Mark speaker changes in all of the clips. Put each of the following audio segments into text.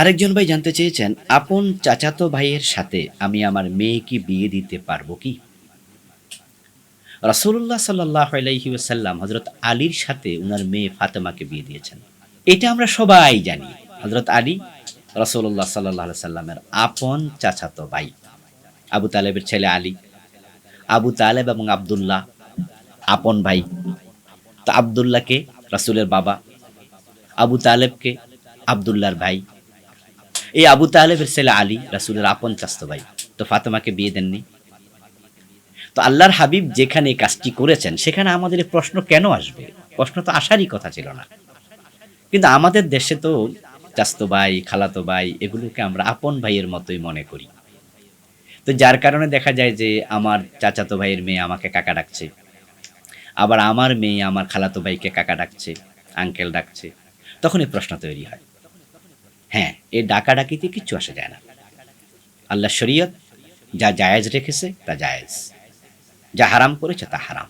Speaker 1: আরেকজন ভাই জানতে চেয়েছেন, আপন চাচাতো ভাইয়ের সাথে আমি আমার মেয়েকে বিয়ে দিতে পারব কি? রাসূলুল্লাহ সাল্লাহ ওয়াসাল্লাম হজরত আলীর সাথে উনার মেয়ে ফাতেমাকে বিয়ে দিয়েছেন। এটা আমরা সবাই জানি। হজরত আলী, রাসূলুল্লাহ সাল্লাহ সাল্লামের আপন চাচাতো ভাই। আবু তালেবের ছেলে আলী, আবু তালেব এবং আবদুল্লাহ আপন ভাই। তো আবদুল্লাহকে, রাসূলের বাবা। আবু তালেবকে, আবদুল্লাহর ভাই। এই আবু তালেবের ছেলে আলী, রাসুলের আপন চাস্ত ভাই। তো ফাতেমাকে বিয়ে দেননি। তো আল্লাহর হাবিব যেখানে এই কাজটি করেছেন, সেখানে আমাদের প্রশ্ন কেন আসবে? প্রশ্ন তো আসারই কথা ছিল না। কিন্তু আমাদের দেশে তো চাস্তো ভাই, খালাতো ভাই, এগুলোকে আমরা আপন ভাইয়ের মতোই মনে করি। তো যার কারণে দেখা যায় যে আমার চাচাতো ভাইয়ের মেয়ে আমাকে কাকা ডাকছে। আবার আমার মেয়ে আমার খালাতো ভাইকে কাকা ডাকছে আঙ্কেল ডাকছে। তখন এই প্রশ্ন তৈরি হয়। হ্যাঁ এই ডাকাডাকিতে কিচ্ছু আসে যায় না। আল্লাহ শরীয়ত, যা জায়েজ রেখেছে তা জায়েজ। যা হারাম করেছে তা হারাম।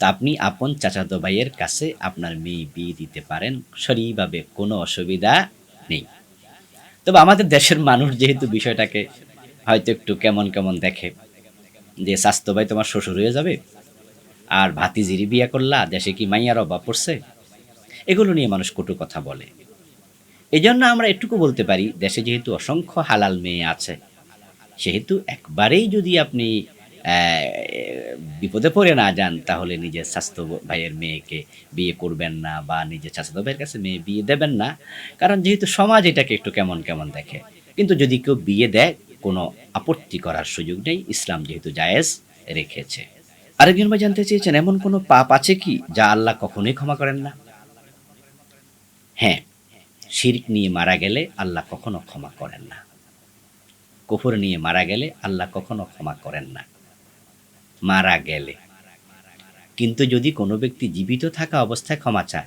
Speaker 1: তা আপনি আপন চাচাতো ভাইয়ের কাছে আপনার মেয়ে বিয়ে দিতে পারেন সরিভাবে কোনো অসুবিধা নেই। তবে আমাদের দেশের মানুষ যেহেতু বিষয়টাকে হয়তো একটু কেমন কেমন দেখে, যে স্বাস্থ্য ভাই তোমার শ্বশুর হয়ে যাবে, আর ভাতিজিরি বিয়া করলা, দেশে কি মাইয়ার অভাব পড়ছে? এগুলো নিয়ে মানুষ কটু কথা বলে। এই জন্য আমরা এটুকু বলতে পারি, দেশে যেহেতু অসংখ্য হালাল মেয়ে আছে, সেহেতু একবারেই যদি আপনি বিপদে পড়ে না যান, তাহলে নিজের স্বাস্থ্য ভাইয়ের মেয়েকে বিয়ে করবেন না বা নিজের স্বাস্থ্য ভাইয়ের কাছে মেয়ে বিয়ে দেবেন না। কারণ যেহেতু সমাজ এটাকে একটু কেমন কেমন দেখে। কিন্তু যদি কেউ বিয়ে দেয়, কোনো আপত্তি করার সুযোগ নেই, ইসলাম যেহেতু জায়েজ রেখেছে। আরেকজন ভাই জানতে চেয়েছেন, এমন কোনো পাপ আছে কি, যা আল্লাহ কখনোই ক্ষমা করেন না? হ্যাঁ শিরক নিয়ে মারা গেলে আল্লাহ কখনো ক্ষমা করেন না। কুফর নিয়ে মারা গেলে আল্লাহ কখনো ক্ষমা করেন না। মারা গেলে। কিন্তু যদি কোনো ব্যক্তি জীবিত থাকা অবস্থায় ক্ষমা চায়,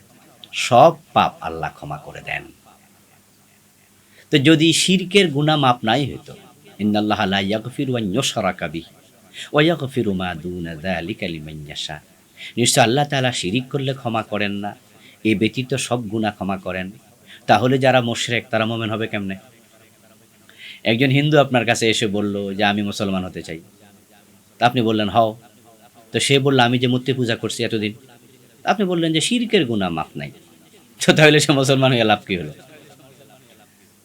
Speaker 1: সব পাপ আল্লাহ ক্ষমা করে দেন। তো যদি শিরকের গুণা মাপ নাই হইতো, ইন্নাল্লাহ লা ইয়াগফিরু আন ইউশরাকা বিহি ওয়া ইয়াগফিরু মা দুনা যালিকা লিমান ইয়াশা। নিশ্চয় আল্লাহ তাআলা শিরিক করলে ক্ষমা করেন না। এ ব্যতীত সব গুনাহ ক্ষমা করেন। তাহলে যারা মোশরেক, তারা মোমেন হবে কেমনে? একজন হিন্দু আপনার কাছে এসে বলল যে, আমি মুসলমান হতে চাই। তা আপনি বললেন, হও। তো সে বলল, আমি যে মূর্তি পূজা করছি এতদিন। আপনি বললেন যে, শিরকের গুণা মাপ নাই। তো তাহলে সে মুসলমান হয়ে লাভ কি হলো?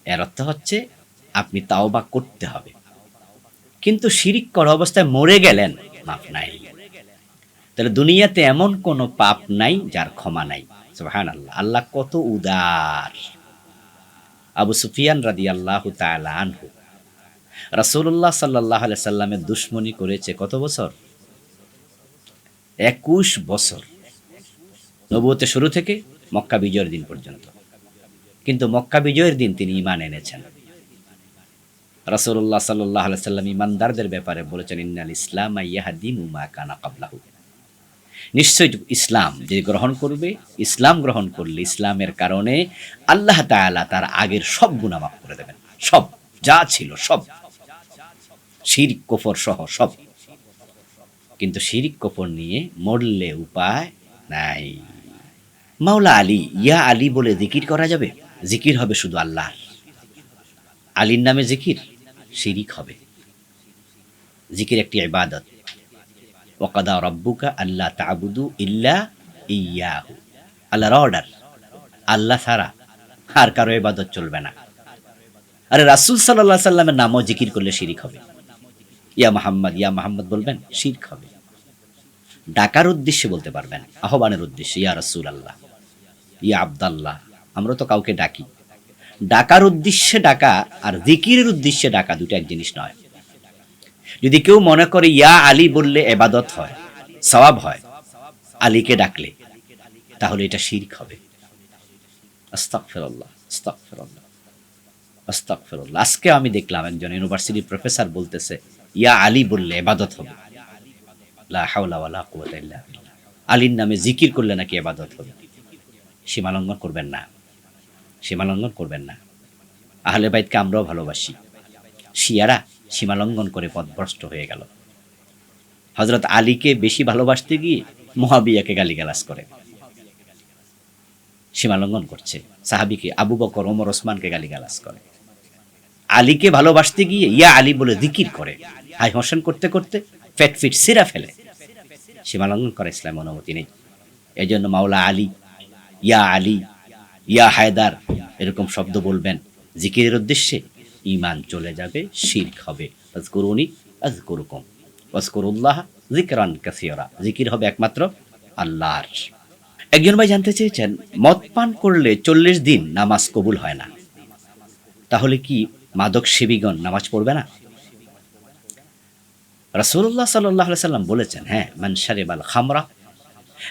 Speaker 1: এর অর্থ হচ্ছে, আপনি তাও বা করতে হবে। কিন্তু শিরিক করা অবস্থায় মরে গেলেন মাপ নাই। তাহলে দুনিয়াতে এমন কোনো পাপ নাই যার ক্ষমা নাই। সুবহান আল্লাহ আল্লাহ কত উদার। আবু সুফিয়ান রাদি আল্লাহ আনহু। রাসূলুল্লাহ সাল্লাহ সাল্লামের দুশ্মনী করেছে কত বছর? একুশ বছর। নবুয়তে শুরু থেকে মক্কা বিজয়ের দিন পর্যন্ত। কিন্তু মক্কা বিজয়ের দিন তিনি ইমান এনেছেন। রাসূলুল্লাহ সাল্লাহ সাল্লাম ইমানদারদের ব্যাপারে বলেছেন, ইন্নাল ইসলাম ইয়াহাদিন উমা কানা কাবলাহু নিশ্চয় ইসলাম যে গ্রহণ করবে, ইসলাম গ্রহণ করলে ইসলামের কারণে আল্লাহ তাআলা তার আগের সব গুনাহ মাফ করে দেবেন। সব, যা ছিল সব। শিরিক, কফর সহ সব। কিন্তু শিরিক, কফর নিয়ে মরলে উপায় নাই। মাওলা আলী, ইয়া আলী বলে জিকির করা যাবে? জিকির হবে শুধু আল্লাহ আলীর নামে জিকির, শিরিক হবে। জিকির একটি ইবাদত। ওকাদা রব্বুকা আল্লাহ তাবুদু ইল্লা ইয়াহু আল্লাহর অর্ডার আল্লাহ ছাড়া আর কারও ইবাদত চলবে না। আরে রাসূল আলাইহি সাল্লামের নামও জিকির করলে শিরিক হবে। ইয়া মোহাম্মদ ইয়া মোহাম্মদ বলবেন, শিরক হবে। ডাকার উদ্দেশ্যে বলতে পারবেন, আহ্বানের উদ্দেশ্যে, ইয়া রাসূল আল্লাহ ইয়া আব্দাল্লাহ, আমরা তো কাউকে ডাকি। ডাকার উদ্দেশ্যে ডাকা আর জিকিরের উদ্দেশ্যে ডাকা দুটো এক জিনিস নয়। যদি কেউ মনে করে, ইয়া আলী বললে এবাদত হয়, সওয়াব হয়, আলীকে ডাকলে, তাহলে এটা শিরক হবে। আস্তাগফিরুল্লাহ আস্তাগফিরুল্লাহ আস্তাগফিরুল্লাহ। আজকে আমি দেখলাম একজন ইউনিভার্সিটির প্রফেসর বলতেছে, ইয়া আলী বললে এবাদত হবে। লা হাওলা ওয়ালা কুওয়াতা ইল্লা আলীর নামে জিকির করলে নাকি এবাদত হবে। সীমালঙ্ঘন করবেন না, সীমালঙ্ঘন করবেন না। আহলে বাইতকে আমরাও ভালোবাসি। শিয়ারা সীমালঙ্ঘন করে পথভ্রষ্ট হয়ে গেল। হজরত আলীকে বেশি ভালোবাসতে গিয়ে মহাবিয়াকে গালিগালাস করে। সীমালঙ্ঘন করছে। সাহাবিকে আবু বকর, ওমর, ওসমানকে গালিগালাস করে। আলীকে ভালোবাসতে গিয়ে ইয়া আলী বলে জিকির করে। হাই হোসেন করতে করতে ফ্যাট ফিট সিরা ফেলে। সীমালঙ্ঘন করে ইসলাম অনুমতি নেই। এই জন্য মাওলা আলী, ইয়া আলী, ইয়া হায়দার এরকম শব্দ বলবেন। জিকিরের উদ্দেশ্যে ইমান চলে যাবে, শির্ক হবে। আজকুরুনি, আজকুরুকুম। ওয়াজকুরুল্লাহ জিকরান কাসিয়রা জিকির হবে একমাত্র আল্লাহর। একজন ভাই জানতে চেয়েছেন, মদ পান করলে চল্লিশ দিন নামাজ কবুল হয় না। তাহলে কি মাদক সেবীগণ নামাজ পড়বে না? রাসূলুল্লাহ সাল্লাল্লাহু আলাইহি সাল্লাম বলেছেন হ্যাঁ মান শারিবাল খামরা,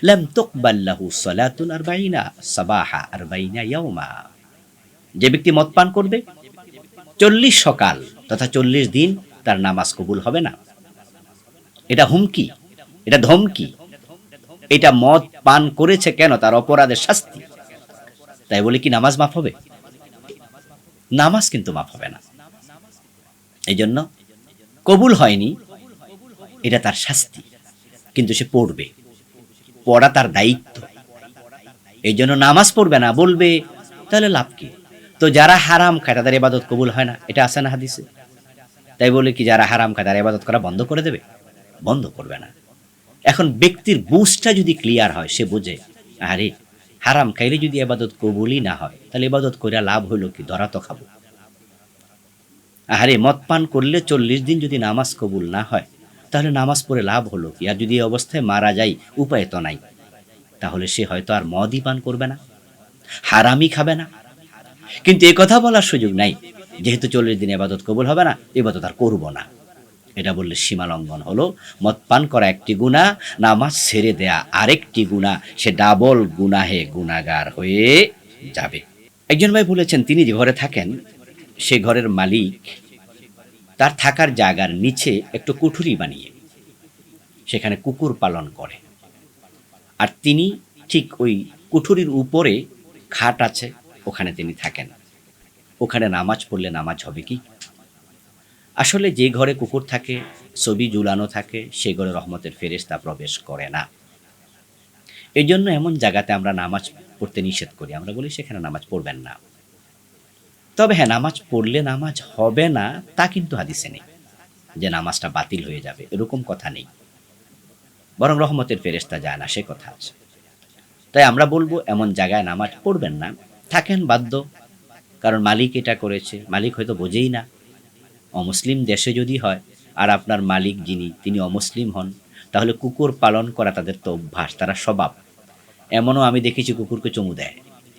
Speaker 1: লাম তুকবাল লাহু সালাতুন আরবাইনা সাবাহা আরবাইনা ইয়াউমা। যে ব্যক্তি মদ পান করবে চল্লিশ সকাল তথা চল্লিশ দিন তার নামাজ কবুল হবে না। এটা হুমকি, এটা ধমকি, এটা মদ পান করেছে কেন? তার অপরাধের শাস্তি। তাই বলে কি নামাজ মাফ হবে? নামাজ কিন্তু মাফ হবে না। এই জন্য কবুল হয়নি, এটা তার শাস্তি, কিন্তু সে পড়বে। পড়া তার দায়িত্ব। এই জন্য নামাজ পড়বে না, বলবে, তাহলে লাভ কি? তো যারা হারাম খায়, তাদের এবাদত কবুল হয় না। এটা আসে না হাদিসে? তাই বলে কি, যারা হারাম খায়, তারা এবাদত করা বন্ধ করে দেবে? বন্ধ করবে না। এখন ব্যক্তির বুঝটা যদি ক্লিয়ার হয়, সে বোঝে, আরে, হারাম খাইলে যদি এবাদত কবুলই না হয়, তাহলে এবাদত কইরা লাভ হইল কি? ধরা তো খাব। আরে, মদ পান করলে চল্লিশ দিন যদি নামাজ কবুল না হয়, তাহলে নামাজ পড়ে লাভ হলো কি? আর যদি এই অবস্থায় মারা যায়, উপায় তো নাই। তাহলে সে হয়তো আর মদই পান করবে না, হারামই খাবে না। কিন্তু এ কথা বলার সুযোগ নাই। যেহেতু চল্লিশ দিন এবাদত কবুল হবে না, এবাদত আর করব না। এটা বললে সীমা লঙ্ঘন হলো। মদ পান করা একটি গুণা নামাজ ছেড়ে দেয়া আরেকটি গুণা সে ডাবল গুনাহে গুনাগার হয়ে যাবে। একজন ভাই বলেছেন, তিনি যে ঘরে থাকেন, সে ঘরের মালিক। তার থাকার জায়গার নিচে একটু কুঠুরি বানিয়ে, সেখানে কুকুর পালন করে। আর তিনি ঠিক ওই কুঠুরির উপরে খাট আছে ওখানে তিনি থাকেন। ওখানে নামাজ পড়লে নামাজ হবে কি? আসলে যে ঘরে কুকুর থাকে, ছবি ঝুলানো থাকে, সে ঘরে রহমতের ফেরেশতা প্রবেশ করে না। এই জন্য এমন জায়গাতে আমরা নামাজ পড়তে নিষেধ করি। আমরা বলি সেখানে নামাজ পড়বেন না। তবে হ্যাঁ নামাজ পড়লে নামাজ হবে না, তা কিন্তু হাদিসে নেই যে নামাজটা বাতিল হয়ে যাবে। এরকম কথা নেই। বরং রহমতের ফেরেশতা যায় না, সে কথা আছে। তাই আমরা বলব, এমন জায়গায় নামাজ পড়বেন না। থাকেন বাধ্য, কারণ মালিক এটা করেছে। মালিক হয়তো বোঝেই না। অমুসলিম দেশে যদি হয়, আর আপনার মালিক যিনি, তিনি অমুসলিম হন, তাহলে কুকুর পালন করা তাদের তো অভ্যাস, তারা স্বভাব। এমনও আমি দেখেছি কুকুরকে চুমু দেয়,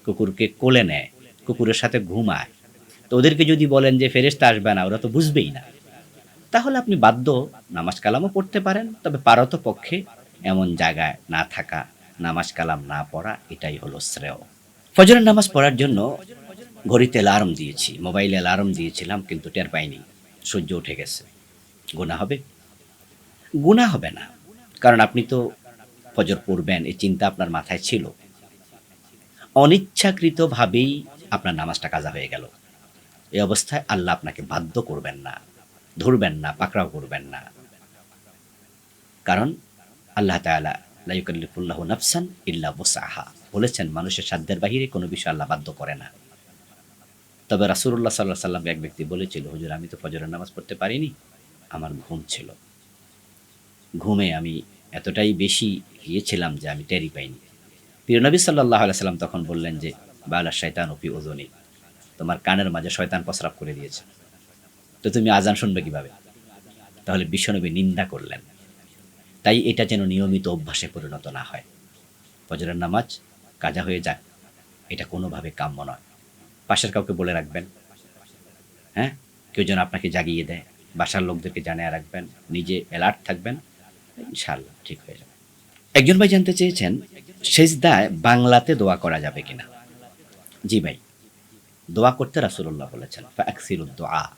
Speaker 1: কুকুরকে কোলে নেয়, কুকুরের সাথে ঘুমায়। তো ওদেরকে যদি বলেন যে ফেরেস্তা আসবে না, ওরা তো বুঝবেই না। তাহলে আপনি বাধ্য নামাজ কালামও পড়তে পারেন, তবে পারত পক্ষে এমন জায়গায় না থাকা, নামাজ কালাম না পড়া, এটাই হলো শ্রেয়। ফজরের নামাজ পড়ার জন্য ঘড়িতে অ্যালার্ম দিয়েছি মোবাইলে অ্যালার্ম দিয়েছিলাম, কিন্তু টের পাইনি। সূর্য উঠে গেছে। গুণা হবে? গুণা হবে না। কারণ আপনি তো ফজর পড়বেন, এই চিন্তা আপনার মাথায় ছিল। অনিচ্ছাকৃতভাবেই আপনার নামাজটা কাজা হয়ে গেল। এই অবস্থায় আল্লাহ আপনাকে বাধ্য করবেন না, ধরবেন না, পাকড়াও করবেন না। কারণ আল্লাহ তাআলা লাইকাল্লিফুল্লাহ নাফসান ইল্লা বুসাহা বলেছেন, মানুষের সাধ্যের বাহিরে কোনো বিষয় আল্লাহ বাধ্য করে না। তবে রাসুল্লাহ সাল্লাহ সাল্লাম এক ব্যক্তি বলেছিল, হুজুর, আমি তো ফজরের নামাজ পড়তে পারিনি, আমার ঘুম ছিল। ঘুমে আমি এতটাই বেশি গিয়েছিলাম যে আমি টেরি পাইনি। প্রিয় নবী সাল্লাহ সাল্লাম তখন বললেন যে, বালা শয়তান অপি ওজনী, তোমার কানের মাঝে শয়তান প্রস্রাব করে দিয়েছে। তো তুমি আজান শুনবে কীভাবে? তাহলে বিশ্বনবী নিন্দা করলেন। তাই এটা যেন নিয়মিত অভ্যাসে পরিণত না হয়। ফজরের নামাজ কাজা হয়ে যায়। এটা কোনোভাবে কাম্য নয়। পাশের কাউকে বলে রাখবেন। হ্যাঁ? কেউ যেন আপনাকে জাগিয়ে দেয়। বাসার লোকদেরকে জানিয়ে রাখবেন। নিজে অ্যালার্ট থাকবেন। ইনশাল্লাহ ঠিক হয়ে যাবে। একজন ভাই জানতে চেয়েছেন, সেজদায় বাংলাতে দোয়া করা যাবে কিনা? জি ভাই, দোয়া করতে রাসুল্লাহ বলেছেন ফাকসিরুদ দোয়া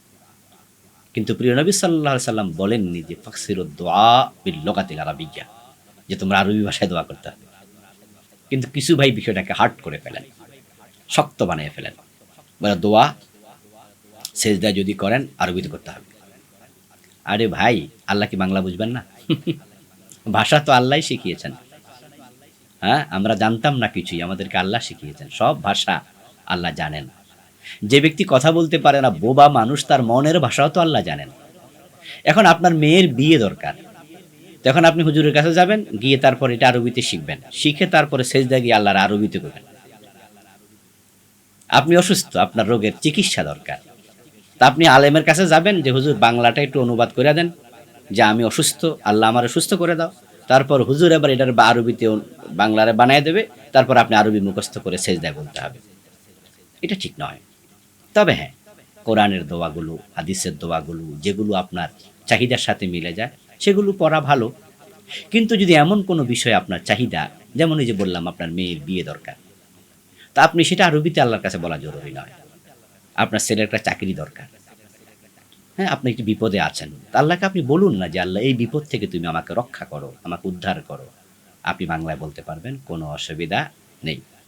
Speaker 1: কিন্তু প্রিয় নবী সাল্লাহ সাল্লাম বলেননি যে ফাকসিরুদ দোয়া বিল লোকাতিল আরবিয়া যে তোমরা আরবি ভাষায় দোয়া করতে হবে। কিন্তু কিছু ভাই বিষয়টাকে হার্ড করে ফেলেন, শক্ত বানিয়ে ফেলেন। বলে, দোয়া, সেজদা যদি করেন, আরবিতে করতে হবে। আরে ভাই, আল্লাহ কি বাংলা বুঝবেন না? ভাষা তো আল্লাহ শিখিয়েছেন। হ্যাঁ আমরা জানতাম না কিছুই, আমাদেরকে আল্লাহ শিখিয়েছেন। সব ভাষা আল্লাহ জানেন। যে ব্যক্তি কথা বলতে পারে না, বোবা মানুষ, তার মনের ভাষাও তো আল্লাহ জানেন। এখন আপনার মেয়ের বিয়ে দরকার। তখন আপনি হুজুরের কাছে যাবেন, গিয়ে তারপর এটা আরবিতে শিখবেন। শিখে তারপরে সেজদা গিয়ে আল্লাহর আরবিতে করবেন। আপনি অসুস্থ, আপনার রোগের চিকিৎসা দরকার। তা আপনি আলেমের কাছে যাবেন যে, হুজুর, বাংলাটা একটু অনুবাদ করে দেন যে, আমি অসুস্থ, আল্লাহ আমার সুস্থ করে দাও। তারপর হুজুর এবার এটার বা আরবিতে বাংলারে বানিয়ে দেবে, তারপর আপনি আরবি মুখস্থ করে সেজদায় বলতে হবে। এটা ঠিক নয়। তবে হ্যাঁ কোরআনের দোয়াগুলো, হাদিসের দোয়াগুলো, যেগুলো আপনার চাহিদার সাথে মিলে যায় সেগুলো পড়া ভালো। কিন্তু যদি এমন কোনো বিষয় আপনার চাহিদা, যেমন এই যে বললাম আপনার মেয়ের বিয়ে দরকার, তা আপনি সেটা আরবিতে আল্লাহর কাছে বলা জরুরি নয়। আপনার ছেলের একটা চাকরি দরকার। হ্যাঁ আপনি একটি বিপদে আছেন। আল্লাহকে আপনি বলুন না যে, আল্লাহ, এই বিপদ থেকে তুমি আমাকে রক্ষা করো, আমাকে উদ্ধার করো। আপনি বাংলায় বলতে পারবেন, কোনো অসুবিধা নেই।